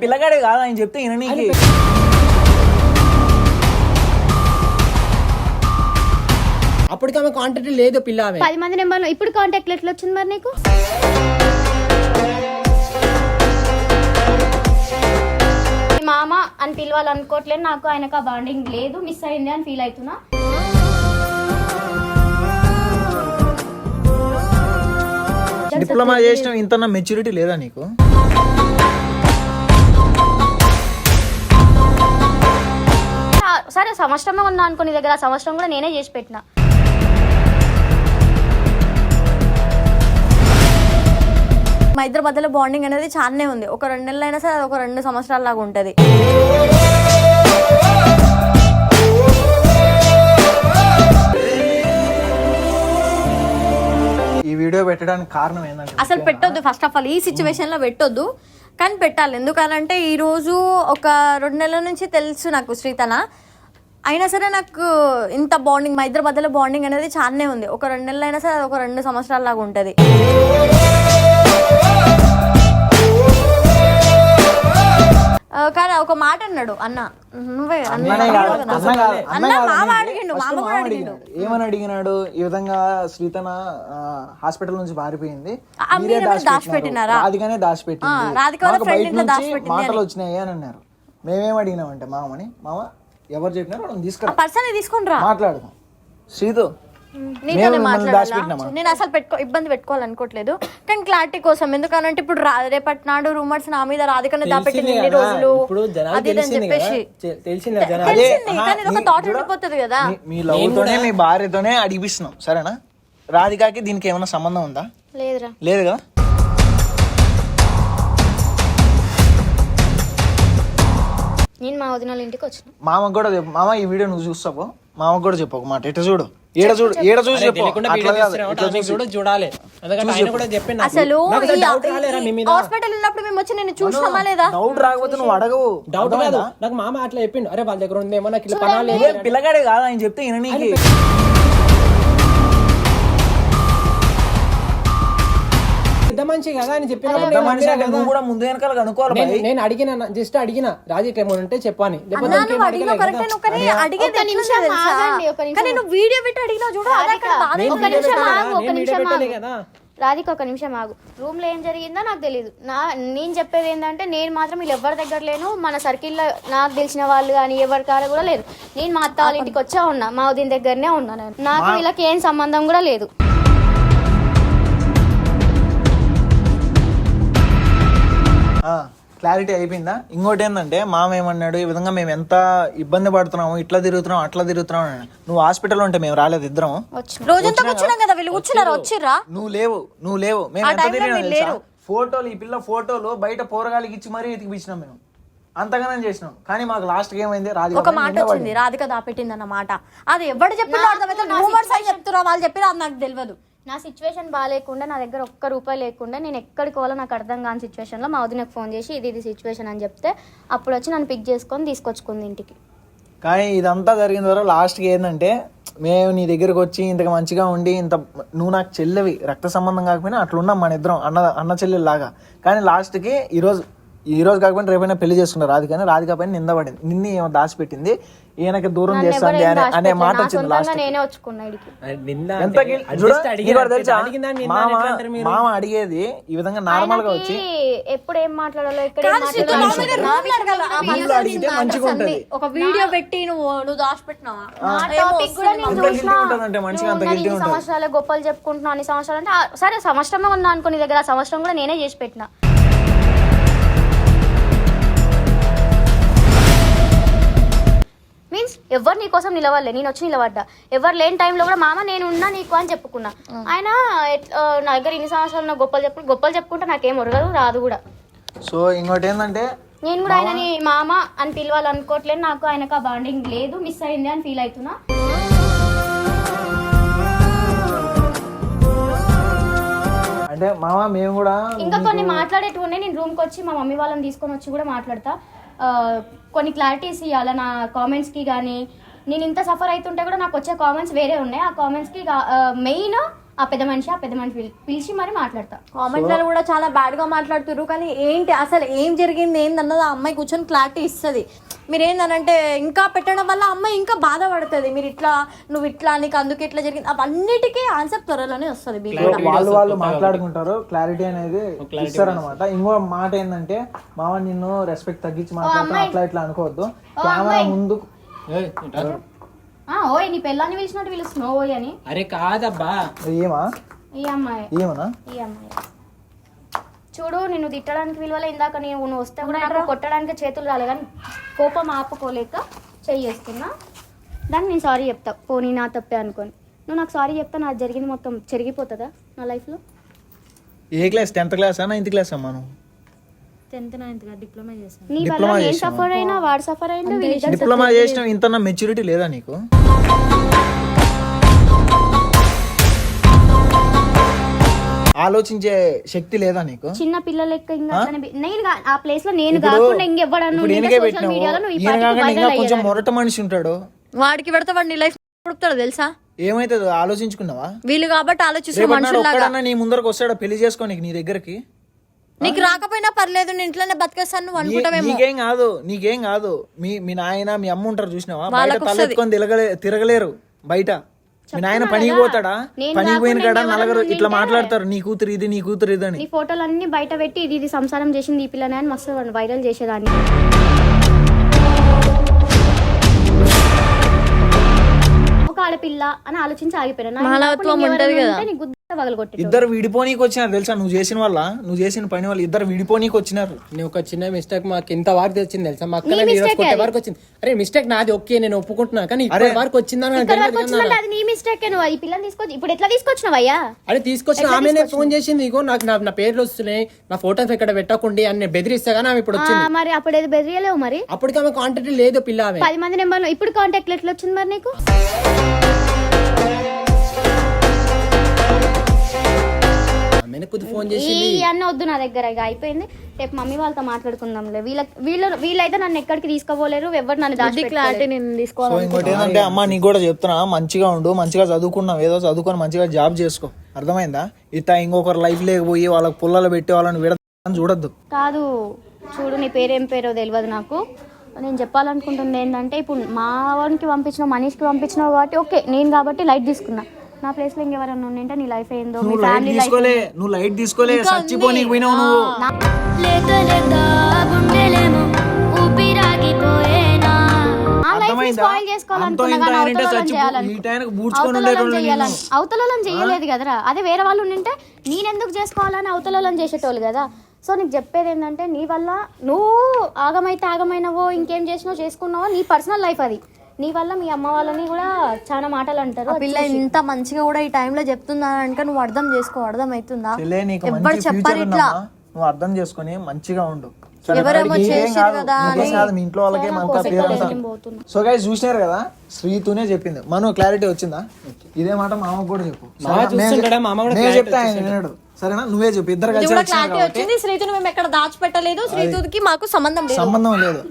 పిల్లగాడే కాదు ఆయన చెప్తే ఈయన నీకు అప్పటికి ఆమె కాంటాక్ట్ లేదు పిల్ల ఆమె పది మంది నెంబర్లు ఇప్పుడు కాంటాక్ట్ ఎట్లా వచ్చింది మరి నీకు? మామ అని పిలవాలనుకోవట్లేదు నాకు ఆయనకు ఆ బాండింగ్ లేదు మిస్ అయింది అని ఫీల్ అవుతున్నా. డిప్లొమా చేసిన ఇంత మెచ్యూరిటీ లేదా నీకు? సంవత్సరమే ఉన్నా అనుకో నీ దగ్గర ఆ సంవత్సరం కూడా నేనే చేసి పెట్టిన. మా ఇద్దరి మధ్యలో బాండింగ్ అనేది చాలానే ఉంది. ఒక రెండు నెలలు అయినా సరే అది ఒక రెండు సంవత్సరాల లాగా ఉంటుంది. ఈ వీడియో పెట్టడానికి కారణం ఏంటంటే అసలు పెట్టొద్దు. ఫస్ట్ ఆఫ్ ఆల్ ఈ సిచ్యువేషన్లో పెట్టొద్దు. కానీ పెట్టాలి. ఎందుకనంటే ఈ రోజు ఒక రెండు నెలల నుంచి తెలుసు నాకు శ్రీతన. అయినా సరే నాకు ఇంత బాండింగ్ మా ఇద్దరి మధ్యలో బాండింగ్ అనేది చాలానే ఉంది. ఒక రెండు నెలలు అయినా సరే అది ఒక రెండు సంవత్సరాల లాగా ఉంటుంది కానీ ఒక మాట అన్నాడు అన్న. నువ్వే అన్న మామ. అడిగిండు మామ కూడా అడిగిండు. ఏమని అడిగినాడు? ఈ విధంగా శ్రీతన హాస్పిటల్ నుంచి పారిపోయింది. దాచిపెట్టినారు. రాధికనే దాచిపెట్టింది. మాటలు. వచ్చినాయి అని. అన్నారు. మేమేం అడిగినామంటే మామని మామ ఎవరు చెప్పినారో ఆ తీసుకురా. పర్సన్ తీసుకొని రా. మాట్లాడదాం. శ్రీతు నీతోనే మాట్లాడాలా? నేను అసలు పెట్టుకో ఇబ్బంది పెట్టుకోవాలనుకోవట్లేదు. కానీ క్లారిటీ కోసం ఎందుకనంటే ఇప్పుడు రా- రేపటి నాడు రూమర్స్ నా మీద రాధికనే దాపెట్టింది ఇన్ని కదా, రోజులు. అది ఇది అని చెప్పేసి. తెలిసింది కానీ ఒక థాట్. ఉండిపోతుంది కదా. మీ- లవ్ తోనే మీ భార్యతోనే అడిగిపిస్తున్నాం సరేనా? రాధికాకి దీనికి ఏమైనా సంబంధం ఉందా? లేదురా. లేదు నేను మా వదిన వాళ్ళ ఇంటికి వచ్చిన. మామకు కూడా చెప్పు మామ ఈ వీడియో నువ్వు చూస్తావు? మామకు కూడా చెప్పు ఒక మాట ఎట చూడు? ఏడ చూడు ఏడ చూసి చెప్పు. తెలియకుండా అట్లా వీడియో కాదు, తీస్తున్నావు, ఇట్లా ఆమె చూసి కూడా చూడాలి. ఎందుకంటే ఆయన కూడా చెప్పిండు నాకు. అసలు నాకు అసలు డౌట్ రాలేరా మీ మీద? హాస్పిటల్ ఉన్నప్పుడు మేము వచ్చి నేను చూసినామా లేదా? డౌట్ రాకపోతే నువ్వు అడగవు. డౌట్ కాదు. నాకు మామ అట్లా చెప్పిండు. అరే వాళ్ళ దగ్గర ఉందేమో నాకు ఇట్లా పనాలు పిల్లగాడే కాదు ఆయన చెప్తే ఈయన నీకు కదా అని కదా. నువ్వు కూడా ముందు వెనకాల కనుక్కోవాలి నేను- అడిగిన జస్ట్ అడిగిన రాజు ఇట్లా ఉంటే చెప్పని. వీడియో పెట్టి అడిగినా చూడు ఒక నిమిషం ఒక నిమిషం రాధిక ఒక నిమిషం ఆగు. రూమ్లో ఏం జరిగిందో నాకు తెలియదు నా నేను చెప్పేది ఏంటంటే నేను మాత్రం వీళ్ళు ఎవరి దగ్గర లేను మన సర్కిల్లో నాకు తెలిసిన వాళ్ళు కానీ ఎవరి కాడ కూడా లేదు నేను మా అత్త వాళ్ళ ఇంటికి వచ్చా ఉన్నా మా ఉదయం దగ్గరనే ఉన్నా నేను. నాకు వీళ్ళకి ఏం సంబంధం కూడా లేదు. క్లారిటీ అయిపోయిందా? ఇంకోటి ఏంటంటే మామ ఏమన్నాడు ఈ విధంగా మేము ఎంత ఇబ్బంది పడుతున్నాము ఇట్లా తిరుగుతున్నాం అట్లా తిరుగుతున్నాం అని నువ్వు హాస్పిటల్లో ఉంటే మేము రాలేదు ఇద్దరం. వచ్చిన రోజంతా కూర్చున్నాం కదా వీళ్ళు కూర్చున్నారు? వచ్చిర్రా? నువ్వు లేవు నువ్వు లేవు. మేము ఎంత తిరిగినాం. ఫోటోలు ఈ పిల్ల ఫోటోలు బయట పోరగాలికి ఇచ్చి మరీ ఎతికిపించినాం మేము. అంతగానం చేసినాం. కానీ మాకు లాస్ట్ ఏమైంది? రాజు ఒక మాట వచ్చింది రాధిక దాపెట్టింది అన్న మాట. అది ఎవరు చెప్పినా అర్థమైతే రూమర్స్ అని చెప్తున్నా వాళ్ళు చెప్పినా అది నాకు తెలియదు నా సిచ్యువేషన్ బాగాలేకుండా నా దగ్గర ఒక్క రూపాయి లేకుండా నేను ఎక్కడికి పోవాలో నాకు అర్థం కాని సిచ్యువేషన్లో మా వదినకు ఫోన్ చేసి ఇది ఇది సిచ్యువేషన్ అని చెప్తే అప్పుడు వచ్చి నన్ను పిక్ చేసుకొని తీసుకొచ్చుకుంది ఇంటికి. కానీ ఇదంతా జరిగిన తర్వాత లాస్ట్కి ఏంటంటే మేము నీ దగ్గరకు వచ్చి ఇంత మంచిగా ఉండి ఇంత నువ్వు నాకు చెల్లెవి రక్త సంబంధం కాకపోయినా అట్లా ఉన్నాం మన ఇద్దరం అన్న అన్న చెల్లెలు లాగా కానీ లాస్ట్కి ఈరోజు ఈ రోజు కాకపోయినా రేపైనా పెళ్ళి చేసుకున్నారు రాధిక రాధిక పైన నింద పడింది. నిన్ను ఏమో దాచిపెట్టింది. ఈయనకి దూరం చేస్తుంది అనే అనే మాట వచ్చింది లాస్ట్ మామ అడిగేది ఈ విధంగా నార్మల్గా వచ్చి ఎప్పుడు ఏం మాట్లాడాలో అడిగితే మంచిగా అన్ని. ఉంటది. ఒక వీడియో పెట్టి నువ్వు నువ్వు దాచిపెట్టినావా. సంవత్సరాలు గొప్పలు చెప్పుకుంటున్నావు అన్ని సంవత్సరాలు. అంటే సరే సంవత్సరమే ఉన్నా అనుకో నీ దగ్గర ఆ సంవత్సరం కూడా నేనే చేసి పెట్టిన. ఎవరు నీ కోసం నిలవలే నేను వచ్చి నిలబడ్డా. ఎవరు లేని టైంలో కూడా మామ నేను ఉన్నా నీకు అని చెప్పుకున్నా. ఆయన నా దగ్గర ఇన్ని సంవత్సరాలు నా గొప్పలు చెప్పు గొప్పలు చెప్పుకుంటే నాకేం ఒరగదు రాదు కూడా. సో ఇంకోటి ఏంటంటే నేను కూడా ఆయనని మామ అని పిలవాలనుకోవట్లేదు. నాకు ఆయనకు ఆ బాండింగ్ లేదు మిస్ అయింది అని ఫీల్ అవుతున్నా. అంటే మామ మేము కూడా ఇంకా కొన్ని మాట్లాడేటివి ఉన్నాయి. నేను రూమ్కి వచ్చి మా మమ్మీ వాళ్ళని తీసుకొని వచ్చి కూడా మాట్లాడతా. కొన్ని క్లారిటీస్ ఇవ్వాలి నా కామెంట్స్కి కానీ నేను ఇంత సఫర్ అవుతుంటే కూడా నాకు వచ్చే కామెంట్స్ వేరే ఉన్నాయి. ఆ కామెంట్స్కి మెయిన్ ఆ పెద్ద మనిషి ఆ పెద్ద మనిషి పిలి- పిలిచి మరి మాట్లాడతా. కామెంట్లలో కూడా చాలా బ్యాడ్గా మాట్లాడుతున్నారు కానీ ఏంటి అసలు ఏం జరిగింది ఏందన్నది ఆ అమ్మాయి కూర్చొని క్లారిటీ ఇస్తుంది. మీరు ఏందనంటే ఇంకా పెట్టడం వల్ల అమ్మాయి ఇంకా బాధపడుతుంది. మీరు ఇట్లా నువ్వు ఇట్లా నీకు అందుకు ఇట్లా జరిగింది. అవన్నిటికీ ఆన్సర్ త్వరలోనే వస్తుంది. వాళ్ళు వాళ్ళు మాట్లాడుకుంటారు. క్లారిటీ అనేది ఇస్తారనమాట ఇంకో మాట ఏంటంటే మామ నిన్ను రెస్పెక్ట్ తగ్గించి మాట్లాడతాను అట్లా ఇట్లా అనుకోవద్దు. కెమెరా ముందు ఏయ్, ఇట్రా. ఆ, ఓయ్ నీ పెళ్ళాన్ని పిలిచినట్టు పిలుస్తున్నావు ఓయ్ అని. అరే కాదబ్బా. ఏమా? ఈ అమ్మాయి. ఏమనా? ఈ అమ్మాయి. చూడు నిన్ను తిట్టడానికి విలువలే. ఇందాక నేను నువ్వు వస్తే కూడా నాకు కొట్టడానికి చేతులు రాలే కానీ కోపం ఆపుకోలేక చెయ్యేస్తున్నా. దానికి నేను సారీ చెప్తా. పోనీ నా తప్పే అనుకోని. నువ్వు నాకు సారీ చెప్తా నాకు జరిగింది మొత్తం చెరిగిపోతుందా నా లైఫ్లో? ఏ class? Tenth class? Ninth class అమ్మా నువ్వు నీ వల్ల నేను? సఫర్ అయినా వాడు సఫర్ అయినా డిప్లొమా చేసిన ఇంత మెచ్యూరిటీ లేదా నీకు? ఆలోచించే శక్తి లేదా నీకు? చిన్న పిల్లల లెక్క ఇంకా అట్లనే బి- నేను గా- ఆ ప్లేస్లో నేను ఇప్పుడు- కాకుండా ఇంకెవ్వడను ఇప్పుడు ఈయనకే సోషల్ పెట్టినావు. మీడియాలో నువ్వు ఈ ఈయన పాటికి కాకుండా ఇంకా viral కొంచెం. మొరట మనిషి ఉంటాడు. వాడికి పెడితే వాడు నీ లైఫ్ పుడుతాడు తెలుసా? ఏమైతుంది ఆలోచించుకున్నావా? వీళ్ళు కాబట్టి ఆలోచిస్తున్న రేపటి నాడు మనుషుల్లాగా. ఒక్కడన్నా నీ ముందరకు వస్తాడా పెళ్ళి చేసుకోనికి నీ దగ్గరికి? నీకు రాకపోయినా పర్లేదు నేను ఇంట్లోనే బతికేస్తాను నువ్వు నీ- అనుకుంటావేమో. నీకేం కాదు నీకేం కాదు. మీ మీ నాయన మీ అమ్మ ఉంటారు చూసినావా? బయట వాళ్ళకు తలెత్తుకొని తిరగలే తిరగలేరు బయట. మీ నాయన పనికి పోతాడా? నేను పనికి పోయిన కాడ నలుగురు ఇట్లా మాట్లాడతారు నీ కూతురు ఇది నీ కూతురు ఇది అని. నీ ఫోటోలు అన్ని బయట పెట్టి ఇది ఇది సంసారం చేసింది ఈ పిల్లనే అని మస్తు వైరల్ చేసేదాన్ని. ఒక ఆడపిల్ల అని ఆలోచించి ఆగిపోయినా. పగలగొట్టి ఇద్దరు విడిపోనీకి వచ్చినారు తెలుసా? నువ్వు చేసిన వల్ల నువ్వు చేసిన పని వల్ల ఇద్దరు విడిపోనీకి వచ్చినారు నేను ఒక చిన్న మిస్టేక్ మాకు ఇంత వరకు తెచ్చింది తెలుసా? మా అక్క నీ mistake కొట్టే అది. వరకు వచ్చింది. అరే మిస్టేక్ నాది ఓకే నేను ఒప్పుకుంటున్నా కానీ ఇప్పటి వరకు వచ్చిందని నాకు తెలియదు కదా అది నీ మిస్టేక్ నువ్వు? ఈ పిల్లని తీసుకొచ్చి ఇప్పుడు ఎట్లా తీసుకొచ్చినావయ్యా అరే తీసుకొచ్చిన ఆమెనే ఫోన్ చేసింది ఇగో నాకు నా నా పేర్లు వస్తున్నాయి నా ఫోటోస్ ఇక్కడ పెట్టకండి అని నేను బెదిరిస్తా కానీ ఆమె ఇప్పుడు ఆ, వచ్చింది మరి అప్పుడు ఏది బెదిరియలేవు మరి? అప్పటికి ఆమె కాంటాక్ట్ లేదు పిల్ల ఆమె. పది మంది నెంబర్ ఇప్పుడు కాంటాక్ట్ ఎట్లా వచ్చింది మరి నీకు? ఆమెనే కొద్ది ఫోన్ ఈ చేసింది అన్న వద్దు నా దగ్గర ఇక అయిపోయింది. రేపు మమ్మీ వాళ్ళతో మాట్లాడుకుందాంలే. వీళ్ళ వీళ్ళు వీళ్ళైతే నన్ను ఎక్కడికి తీసుకోపోలేరు ఎవరు నన్ను ఇది క్లారిటీ నేను సో తీసుకోవాలి ఇంకోటి ఏంటంటే అమ్మ నీకు కూడా చెప్తున్నా మంచిగా ఉండు మంచిగా చదువుకున్నావు ఏదో చదువుకొని మంచిగా జాబ్ చేసుకో. అర్థమైందా? ఇట్లా ఇంకొకరు లైఫ్ లేకపోయి వాళ్ళకి పుల్లలు పెట్టి వాళ్ళని విడదని చూడొద్దు. కాదు చూడు నీ పేరేం పేరో తెలియదు నాకు. నేను చెప్పాలనుకుంటుంది ఏంటంటే ఇప్పుడు మా వానికి పంపించిన మనీష్కి పంపించినావు కాబట్టి ఓకే నేను కాబట్టి లైట్ తీసుకున్నా. నా ప్లేస్లో ఇంకెవరైనా ఉండింటే నీ లైఫ్ ఏందో మీ నువ్వు లైట్ ఫ్యామిలీ లైఫ్ తీసుకోలే నువ్వు లైట్ తీసుకోలే చచ్చిపోనీకి పోయినావు నువ్వు. లేత లేత గుండెలేమో ఊపిరాగిపోయేనా ఆ లైఫ్ అర్థమైందా? స్పాయిల్ చేసుకోవాలనుకున్నా అంతో కానీ ఇంతో అంటే అవతల చచ్చి చేయాలని. ఈ టైంకి బూడ్చుకొని అవతల ఉండేటోళ్ళు చేయాలని. అవతల చేయలేదు కదరా. అదే వేరే వాళ్ళు ఉండింటే నేనెందుకు చేసుకోవాలని అవతల చేసేటోళ్ళు కదా. సో నీకు చెప్పేది ఏంటంటే నీ వల్ల నువ్వు ఆగమైతే ఆగమైనవో ఇంకేం చేసినావో చేసుకున్నావో నీ పర్సనల్ లైఫ్ అది. నీ వల్ల మీ అమ్మ వాళ్ళని కూడా చాలా మాటలు అంటారు పిల్ల ఇంత మంచిగా కూడా ఈ టైంలో చెప్తుందా అంటే నువ్వు అర్థం చేసుకో అర్థం అవుతుందా? మంచి చెప్పరు ఫ్యూచర్ ఇట్లా నువ్వు అర్థం చేసుకొని మంచిగా ఉండు. ఇంట్లో వాళ్ళకి సో గైస్ చూసినారు కదా? శ్రీతూనే చెప్పింది. మనం క్లారిటీ వచ్చిందా? ఇదే మాట మామకు కూడా చెప్పు. మామ సరేనా? నేను మామ చెప్తా ఆయన సరేనా? నువ్వే చెప్పు. ఇద్దరు ఇది కలిసి కూడా వచ్చినారు క్లారిటీ కాబట్టి వచ్చింది. శ్రీతుని మేము ఎక్కడ దాచిపెట్టలేదు. శ్రీతుకి మాకు సంబంధం లేదు. సంబంధం లేదు.